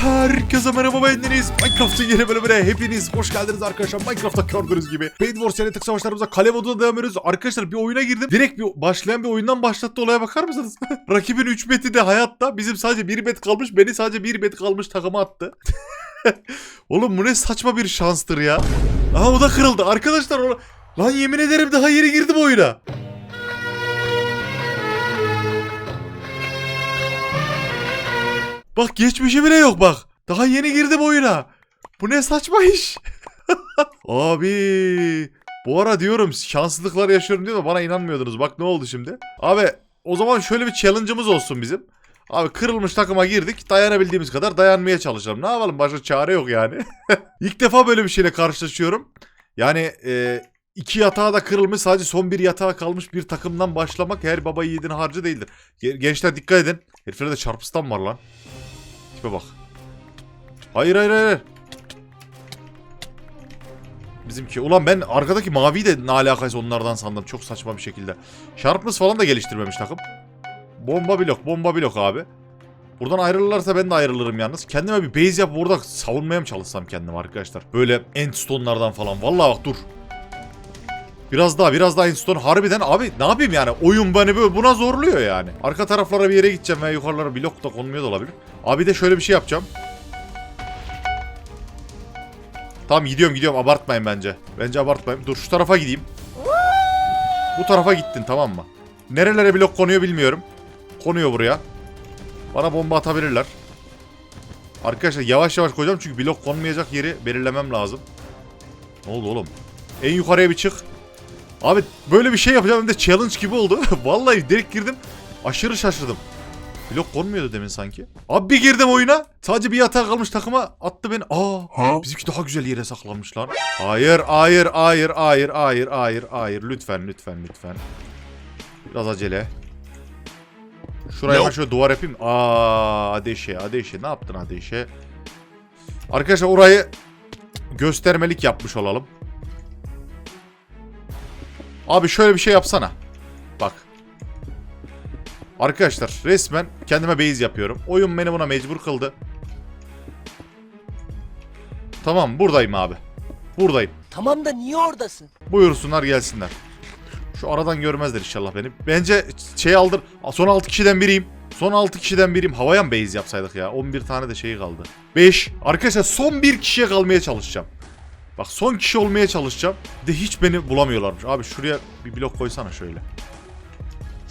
Herkese merhaba bendeniz. Minecraft'ın yeni bölümüne hepiniz hoş geldiniz arkadaşlar. Minecraft'ta gördüğünüz gibi. Paid Wars yönetik savaşlarımıza kale moduna devam ediyoruz. Arkadaşlar bir oyuna girdim. Direkt bir başlayan bir oyundan başlattı olaya bakar mısınız? Rakibin 3 beti de hayatta. Bizim sadece 1 bet kalmış. Beni sadece 1 bet kalmış takıma attı. Oğlum bu ne saçma bir şanstır ya. Aha o da kırıldı. Arkadaşlar o... Lan yemin ederim daha yeni girdim oyuna. Bak geçmişi bile yok bak. Daha yeni girdim oyuna. Bu ne saçma iş. Abi. Bu ara diyorum şanssızlıklar yaşıyorum diyor da bana inanmıyordunuz. Bak ne oldu şimdi. Abi o zaman şöyle bir challenge'ımız olsun bizim. Abi kırılmış takıma girdik. Dayanabildiğimiz kadar dayanmaya çalışalım. Ne yapalım başka çare yok yani. İlk defa böyle bir şeyle karşılaşıyorum. Yani e, iki yatağı da kırılmış sadece son bir yatağı kalmış bir takımdan başlamak her baba yiğidin harcı değildir. Ge- Gençler dikkat edin. Heriflerde çarpıstan var lan. Tipe bak. Hayır hayır hayır. Bizimki. Ulan ben arkadaki maviyi de ne alakası onlardan sandım. Çok saçma bir şekilde. Sharpness falan da geliştirmemiş takım. Bomba blok, bomba blok abi. Buradan ayrılırlarsa ben de ayrılırım yalnız. Kendime bir base yapıp orada savunmaya mı çalışsam kendimi arkadaşlar? Böyle endstone'lardan falan. Vallahi bak dur. Biraz daha biraz daha endstone. Harbiden abi ne yapayım yani? Oyun beni böyle buna zorluyor yani. Arka taraflara bir yere gideceğim veya yukarılara blok da konmuyor da olabilir. Abi de şöyle bir şey yapacağım. Tamam gidiyorum gidiyorum abartmayın bence. Bence abartmayın. Dur şu tarafa gideyim. Bu tarafa gittin tamam mı? Nerelere blok konuyor bilmiyorum. Konuyor buraya. Bana bomba atabilirler. Arkadaşlar yavaş yavaş koyacağım çünkü blok konmayacak yeri belirlemem lazım. Ne oldu oğlum? En yukarıya bir çık. Abi böyle bir şey yapacağım hem de challenge gibi oldu. Vallahi direkt girdim. Aşırı şaşırdım. Blok konmuyordu demin sanki. Abi bir girdim oyuna. Sadece bir yatağa kalmış takıma attı beni. Aa bizimki daha güzel yere saklanmış lan. Hayır hayır hayır hayır hayır hayır hayır lütfen lütfen lütfen. Biraz acele. Şuraya ben şöyle duvar yapayım. Aa Adeşe Adeşe ne yaptın Adeşe? Arkadaşlar orayı göstermelik yapmış olalım. Abi şöyle bir şey yapsana. Bak. Arkadaşlar resmen kendime base yapıyorum. Oyun beni buna mecbur kıldı. Tamam buradayım abi. Buradayım. Tamam da niye oradasın? Buyursunlar gelsinler. Şu aradan görmezler inşallah beni. Bence şey aldır. Son 6 kişiden biriyim. Son 6 kişiden biriyim. Havaya mı base yapsaydık ya? 11 tane de şey kaldı. 5. Arkadaşlar son bir kişiye kalmaya çalışacağım. Bak son kişi olmaya çalışacağım. De hiç beni bulamıyorlarmış. Abi şuraya bir blok koysana şöyle.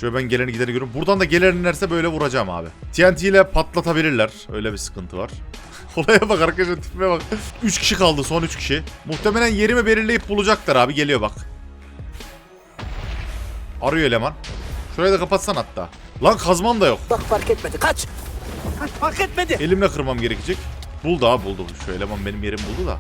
Şöyle ben geleni gideni görüyorum. Buradan da gelen inerse böyle vuracağım abi. TNT ile patlatabilirler. Öyle bir sıkıntı var. Olaya bak arkadaşlar tipime bak. 3 kişi kaldı son 3 kişi. Muhtemelen yerimi belirleyip bulacaklar abi. Geliyor bak. Arıyor eleman. Şurayı da kapatsan hatta. Lan kazmam da yok. Bak fark etmedi kaç. Kaç fark etmedi. Elimle kırmam gerekecek. Buldu abi buldu. Şu eleman benim yerimi buldu da.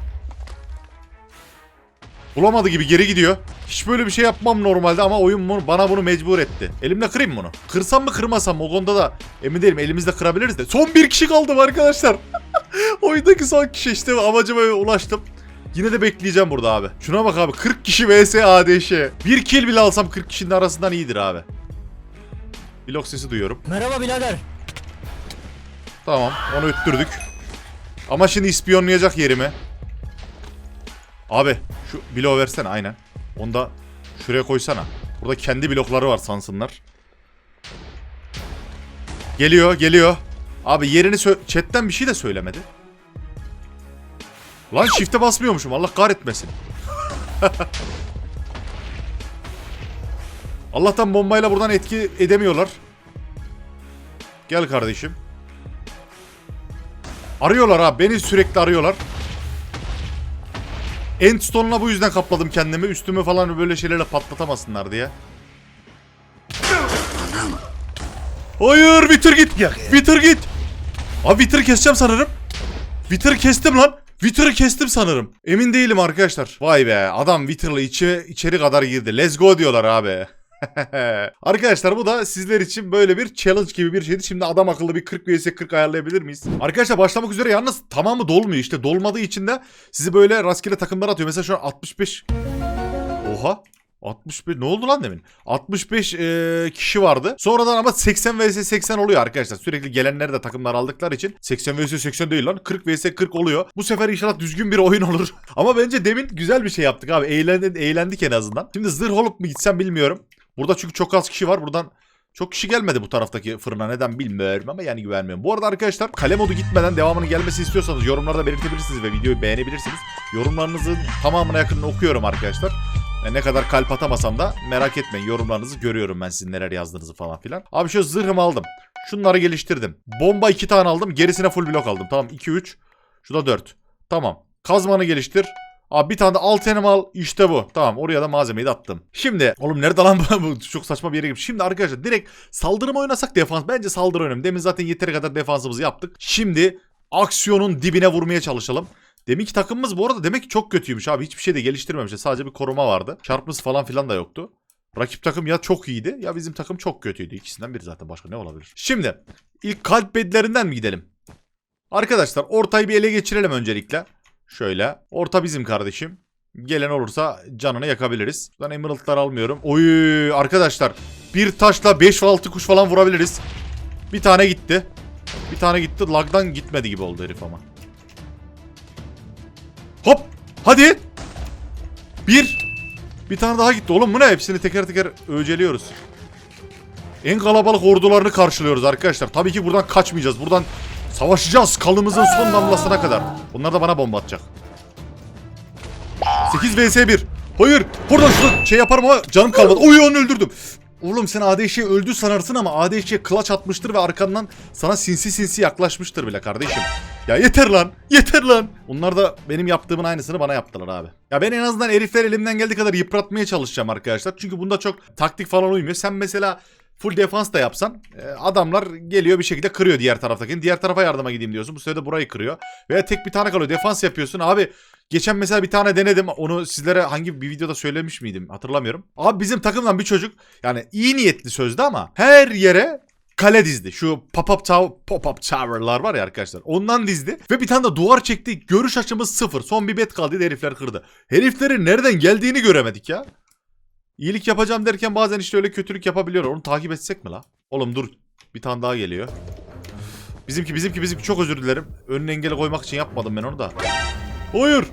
Bulamadı gibi geri gidiyor. Hiç böyle bir şey yapmam normalde ama oyun bunu, bana bunu mecbur etti. Elimle kırayım bunu. Kırsam mı kırmasam mı o konuda da emin değilim. Elimizde kırabiliriz de. Son bir kişi kaldım arkadaşlar. Oyundaki son kişi işte amacıma ulaştım. Yine de bekleyeceğim burada abi. Şuna bak abi 40 kişi vs ADŞ. Bir kill bile alsam 40 kişinin arasından iyidir abi. Blok sesi duyuyorum. Merhaba birader. Tamam onu öttürdük. Ama şimdi ispiyonlayacak yerimi. Abi şu bloğu versene aynen. Onu da şuraya koysana. Burada kendi blokları var sansınlar. Geliyor geliyor. Abi yerini chatten bir şey de söylemedi. Lan shift'e basmıyormuşum Allah kahretmesin. Allah'tan bombayla buradan etki edemiyorlar. Gel kardeşim. Arıyorlar ha beni sürekli arıyorlar. Endstone'la bu yüzden kapladım kendimi. Üstümü falan böyle şeylerle patlatamasınlar diye. Hayır bitir git. Bitir git. Abi bitir keseceğim sanırım. Bitir kestim lan. Wither'ı kestim sanırım. Emin değilim arkadaşlar. Vay be adam Wither'la içi, içeri kadar girdi. Let's go diyorlar abi. Arkadaşlar bu da sizler için böyle bir challenge gibi bir şeydi. Şimdi adam akıllı bir 40 vs 40 ayarlayabilir miyiz? Arkadaşlar başlamak üzere yalnız tamamı dolmuyor işte. Dolmadığı için de sizi böyle rastgele takımlar atıyor. Mesela şu an 65... Oha. 65 ne oldu lan demin? 65 e, kişi vardı. Sonradan ama 80 vs 80 oluyor arkadaşlar. Sürekli gelenleri de takımlar aldıkları için 80 vs 80 değil lan. 40 vs 40 oluyor. Bu sefer inşallah düzgün bir oyun olur. ama bence demin güzel bir şey yaptık abi. Eğlendik, eğlendik en azından. Şimdi zırh olup mu gitsem bilmiyorum. Burada çünkü çok az kişi var. Buradan çok kişi gelmedi bu taraftaki fırına neden bilmiyorum ama yani güvenmiyorum. Bu arada arkadaşlar kale modu gitmeden devamının gelmesini istiyorsanız yorumlarda belirtebilirsiniz ve videoyu beğenebilirsiniz. Yorumlarınızın tamamına yakınını okuyorum arkadaşlar. E, ne kadar kalp atamasam da merak etmeyin yorumlarınızı görüyorum ben sizin neler yazdığınızı falan filan. Abi şu zırhımı aldım. Şunları geliştirdim. Bomba 2 tane aldım. Gerisine full blok aldım. Tamam 2 3. Şu da 4. Tamam. Kazmanı geliştir. Abi bir tane de altenim al. İşte bu. Tamam oraya da malzemeyi de attım. Şimdi oğlum nerede lan bu? Çok saçma bir yere girmiş. Şimdi arkadaşlar direkt saldırı mı oynasak defans? Bence saldırı oynayalım. Demin zaten yeteri kadar defansımızı yaptık. Şimdi aksiyonun dibine vurmaya çalışalım. Deminki takımımız bu arada demek ki çok kötüymüş abi. Hiçbir şey de geliştirmemiş. Sadece bir koruma vardı. Çarpması falan filan da yoktu. Rakip takım ya çok iyiydi ya bizim takım çok kötüydü. İkisinden biri zaten başka ne olabilir? Şimdi ilk kalp bedlerinden mi gidelim? Arkadaşlar ortayı bir ele geçirelim öncelikle. Şöyle. Orta bizim kardeşim. Gelen olursa canını yakabiliriz. Ben emerald'lar almıyorum. Oy arkadaşlar. Bir taşla 5 6 kuş falan vurabiliriz. Bir tane gitti. Bir tane gitti. Lag'dan gitmedi gibi oldu herif ama. Hop. Hadi. Bir. Bir tane daha gitti. Oğlum bu ne? Hepsini teker teker öceliyoruz. En kalabalık ordularını karşılıyoruz arkadaşlar. Tabii ki buradan kaçmayacağız. Buradan savaşacağız kanımızın son damlasına kadar. Bunlar da bana bomba atacak. 8 vs 1. Hayır. Buradan şunu şey yaparım ama canım kalmadı. Oy onu öldürdüm. Oğlum sen ADŞ'yi öldü sanarsın ama ADŞ'ye clutch atmıştır ve arkandan sana sinsi sinsi yaklaşmıştır bile kardeşim. Ya yeter lan. Yeter lan. Onlar da benim yaptığımın aynısını bana yaptılar abi. Ya ben en azından herifler elimden geldiği kadar yıpratmaya çalışacağım arkadaşlar. Çünkü bunda çok taktik falan uymuyor. Sen mesela full defans da yapsan e, adamlar geliyor bir şekilde kırıyor diğer taraftakini. Diğer tarafa yardıma gideyim diyorsun. Bu sırada burayı kırıyor. Veya tek bir tane kalıyor. Defans yapıyorsun. Abi geçen mesela bir tane denedim. Onu sizlere hangi bir videoda söylemiş miydim hatırlamıyorum. Abi bizim takımdan bir çocuk yani iyi niyetli sözde ama her yere kale dizdi. Şu pop-up tower, pop-up tower'lar var ya arkadaşlar. Ondan dizdi. Ve bir tane de duvar çekti. Görüş açımız sıfır. Son bir bet kaldı. Herifler kırdı. Heriflerin nereden geldiğini göremedik ya. İyilik yapacağım derken bazen işte öyle kötülük yapabiliyor. Onu takip etsek mi la? Oğlum dur. Bir tane daha geliyor. Bizimki bizimki bizimki çok özür dilerim. Önüne engel koymak için yapmadım ben onu da. Hayır.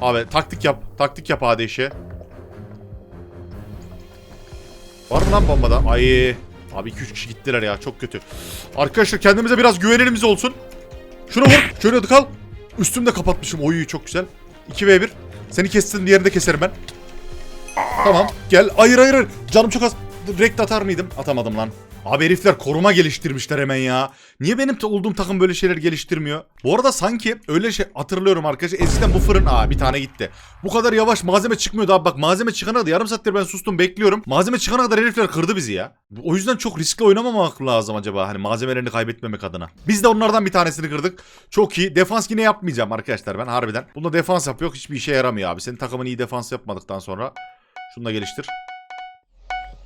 Abi taktik yap. Taktik yap ADŞ'e. Var mı lan bombada? Ay. Abi 2-3 kişi gittiler ya çok kötü. Arkadaşlar kendimize biraz güvenimiz olsun. Şunu vur. Şöyle kal. Üstümde kapatmışım. Oy çok güzel. 2v1. Seni kestim diğerini de keserim ben. Tamam gel. Hayır hayır. Canım çok az. Rekt atar mıydım? Atamadım lan. Abi herifler koruma geliştirmişler hemen ya. Niye benim olduğum takım böyle şeyler geliştirmiyor? Bu arada sanki öyle şey hatırlıyorum arkadaşlar. Eskiden bu fırın aa bir tane gitti. Bu kadar yavaş malzeme çıkmıyordu abi. Bak malzeme çıkana kadar yarım saattir ben sustum bekliyorum. Malzeme çıkana kadar herifler kırdı bizi ya. O yüzden çok riskli oynamamak lazım acaba. Hani malzemelerini kaybetmemek adına. Biz de onlardan bir tanesini kırdık. Çok iyi. Defans yine yapmayacağım arkadaşlar ben harbiden. Bunda defans yapıyor. Hiçbir işe yaramıyor abi. Senin takımın iyi defans yapmadıktan sonra. Şunu da geliştir.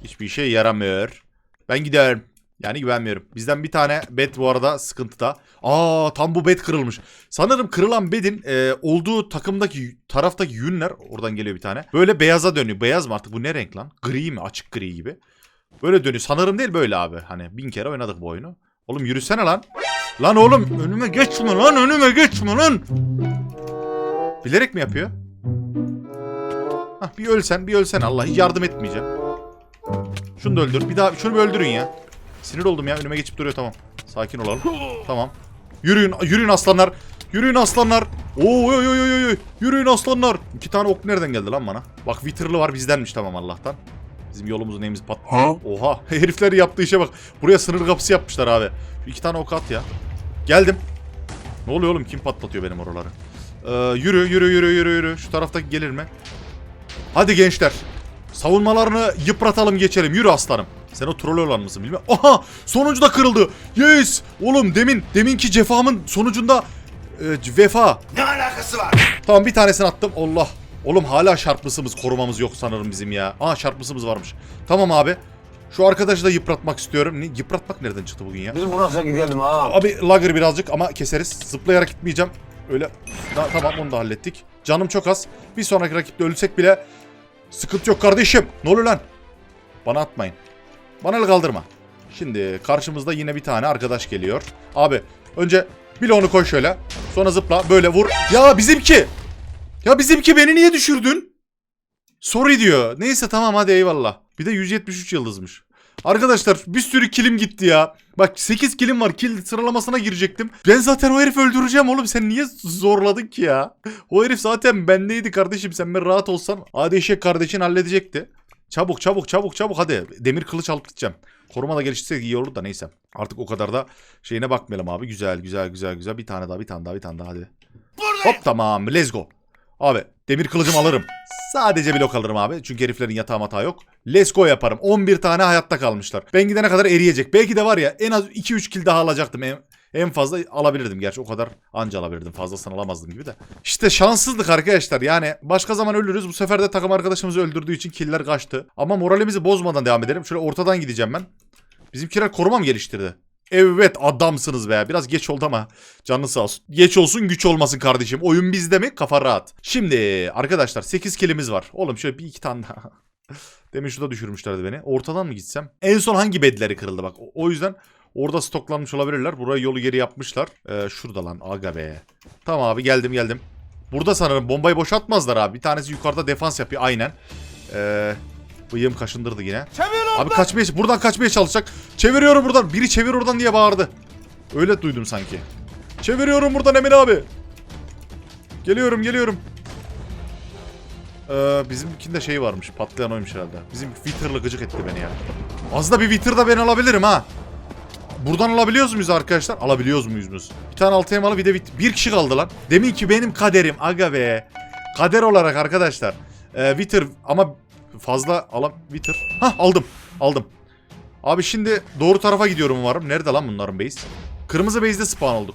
Hiçbir işe yaramıyor. Ben giderim. Yani güvenmiyorum. Bizden bir tane bed bu arada sıkıntıda. Aa tam bu bed kırılmış. Sanırım kırılan bedin e, olduğu takımdaki taraftaki yünler oradan geliyor bir tane. Böyle beyaza dönüyor. Beyaz mı artık bu ne renk lan? Gri mi? Açık gri gibi. Böyle dönüyor. Sanırım değil böyle abi. Hani bin kere oynadık bu oyunu. Oğlum yürüsene lan. Lan oğlum önüme geçme lan önüme geçme lan. Bilerek mi yapıyor? Hah bir ölsen bir ölsen Allah hiç yardım etmeyeceğim. Şunu da öldür. Bir daha şunu bir öldürün ya. Sinir oldum ya. Önüme geçip duruyor tamam. Sakin olalım. Tamam. Yürüyün, yürüyün aslanlar. Yürüyün aslanlar. Oo oy oy oy oy. Yürüyün aslanlar. İki tane ok nereden geldi lan bana? Bak Witter'lı var bizdenmiş tamam Allah'tan. Bizim yolumuzun neyimiz pat. Oha. Herifler yaptığı işe bak. Buraya sınır kapısı yapmışlar abi. Şu iki tane ok at ya. Geldim. Ne oluyor oğlum? Kim patlatıyor benim oraları? Ee, yürü yürü yürü yürü yürü. Şu taraftaki gelir mi? Hadi gençler. Savunmalarını yıpratalım geçelim. Yürü aslanım. Sen o troll olan mısın bilmem. Aha! Sonuncu da kırıldı. Yes! Oğlum demin deminki cefamın sonucunda e, vefa. Ne alakası var? Tamam bir tanesini attım. Allah. Oğlum hala şarpmısımız korumamız yok sanırım bizim ya. Aa şarpmısımız varmış. Tamam abi. Şu arkadaşı da yıpratmak istiyorum. Ne, yıpratmak nereden çıktı bugün ya? Biz buna gidelim ha. Abi lager birazcık ama keseriz. Zıplayarak gitmeyeceğim. Öyle. Da- tamam onu da hallettik. Canım çok az. Bir sonraki rakipte ölsek bile Sıkıntı yok kardeşim. Ne oluyor lan? Bana atmayın. Bana el kaldırma. Şimdi karşımızda yine bir tane arkadaş geliyor. Abi önce bloğunu koy şöyle. Sonra zıpla böyle vur. Ya bizimki. Ya bizimki beni niye düşürdün? Sorry diyor. Neyse tamam hadi eyvallah. Bir de 173 yıldızmış. Arkadaşlar bir sürü kilim gitti ya. Bak 8 kilim var. Kill sıralamasına girecektim. Ben zaten o herifi öldüreceğim oğlum. Sen niye zorladın ki ya? O herif zaten bendeydi kardeşim. Sen ben rahat olsan. Eşek kardeşin halledecekti. Çabuk çabuk çabuk çabuk hadi. Demir kılıç alıp gideceğim. Koruma da geliştirse iyi olur da neyse. Artık o kadar da şeyine bakmayalım abi. Güzel güzel güzel güzel. Bir tane daha bir tane daha bir tane daha hadi. Hop tamam let's go. Abi demir kılıcımı alırım. Sadece blok alırım abi. Çünkü heriflerin yatağı matağı yok. Let's go yaparım. 11 tane hayatta kalmışlar. Ben gidene kadar eriyecek. Belki de var ya en az 2-3 kill daha alacaktım. En, en fazla alabilirdim. Gerçi o kadar anca alabilirdim. Fazlasını alamazdım gibi de. İşte şanssızlık arkadaşlar. Yani başka zaman ölürüz. Bu sefer de takım arkadaşımızı öldürdüğü için killer kaçtı. Ama moralimizi bozmadan devam edelim. Şöyle ortadan gideceğim ben. Bizimkiler koruma mı geliştirdi? Evet adamsınız be. Biraz geç oldu ama canlı sağ olsun. Geç olsun güç olmasın kardeşim. Oyun bizde mi? Kafa rahat. Şimdi arkadaşlar 8 kilimiz var. Oğlum şöyle bir iki tane daha. Demin şurada düşürmüşlerdi beni. Ortadan mı gitsem? En son hangi bedleri kırıldı bak. O- yüzden orada stoklanmış olabilirler. Buraya yolu geri yapmışlar. Ee, şurada lan aga be. Tamam abi geldim geldim. Burada sanırım bombayı boşaltmazlar abi. Bir tanesi yukarıda defans yapıyor aynen. Ee, bıyığım kaşındırdı yine. Abi kaçmaya buradan kaçmaya çalışacak. Çeviriyorum buradan. Biri çevir oradan diye bağırdı. Öyle duydum sanki. Çeviriyorum buradan Emin abi. Geliyorum geliyorum. Ee, bizimkinde şey varmış. Patlayan oymuş herhalde. Bizim Wither'lı gıcık etti beni ya. Az da bir Wither da ben alabilirim ha. Buradan alabiliyoruz muyuz arkadaşlar? Alabiliyoruz muyuz? biz? Bir tane altı emalı bir de bit. Bir kişi kaldı lan. Demin ki benim kaderim. Aga be. Kader olarak arkadaşlar. Ee, Wither ama fazla alam... Wither. Hah aldım. Aldım. Abi şimdi doğru tarafa gidiyorum umarım. Nerede lan bunların base? Kırmızı base'de spawn olduk.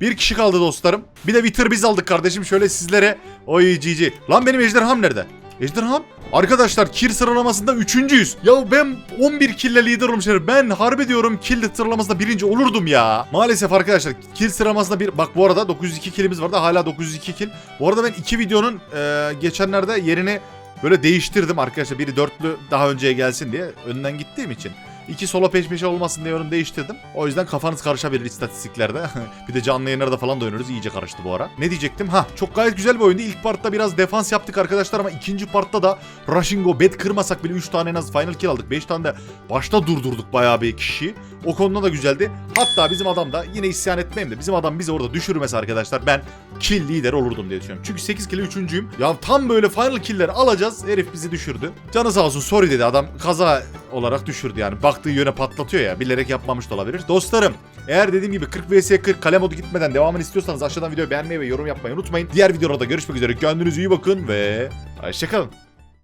Bir kişi kaldı dostlarım. Bir de Wither biz aldık kardeşim. Şöyle sizlere. Oy GG. Lan benim ejderham nerede? Ejderham? Arkadaşlar kill sıralamasında üçüncüyüz. Ya ben 11 kille lider olmuşum. Ben harbi diyorum kill sıralamasında birinci olurdum ya. Maalesef arkadaşlar kill sıralamasında bir... Bak bu arada 902 killimiz vardı. Hala 902 kill. Bu arada ben iki videonun e, geçenlerde yerini böyle değiştirdim arkadaşlar. Biri dörtlü daha önceye gelsin diye. Önden gittiğim için. İki solo peş peşe olmasın diye onu değiştirdim. O yüzden kafanız karışabilir istatistiklerde. bir de canlı yayınlarda falan da oynuyoruz. İyice karıştı bu ara. Ne diyecektim? Ha çok gayet güzel bir oyundu. İlk partta biraz defans yaptık arkadaşlar ama ikinci partta da Rushingo bed kırmasak bile 3 tane en az final kill aldık. 5 tane de başta durdurduk bayağı bir kişi. O konuda da güzeldi. Hatta bizim adam da yine isyan etmeyeyim de bizim adam bizi orada düşürmese arkadaşlar ben kill lider olurdum diye düşünüyorum. Çünkü 8 kill 3.'üyüm. Ya tam böyle final kill'leri alacağız. Herif bizi düşürdü. Canı sağ olsun sorry dedi adam kaza olarak düşürdü yani. Baktığı yöne patlatıyor ya. Bilerek yapmamış da olabilir. Dostlarım eğer dediğim gibi 40 vs 40 kale modu gitmeden devamını istiyorsanız aşağıdan videoyu beğenmeyi ve yorum yapmayı unutmayın. Diğer videolarda görüşmek üzere. Kendinize iyi bakın ve hoşçakalın.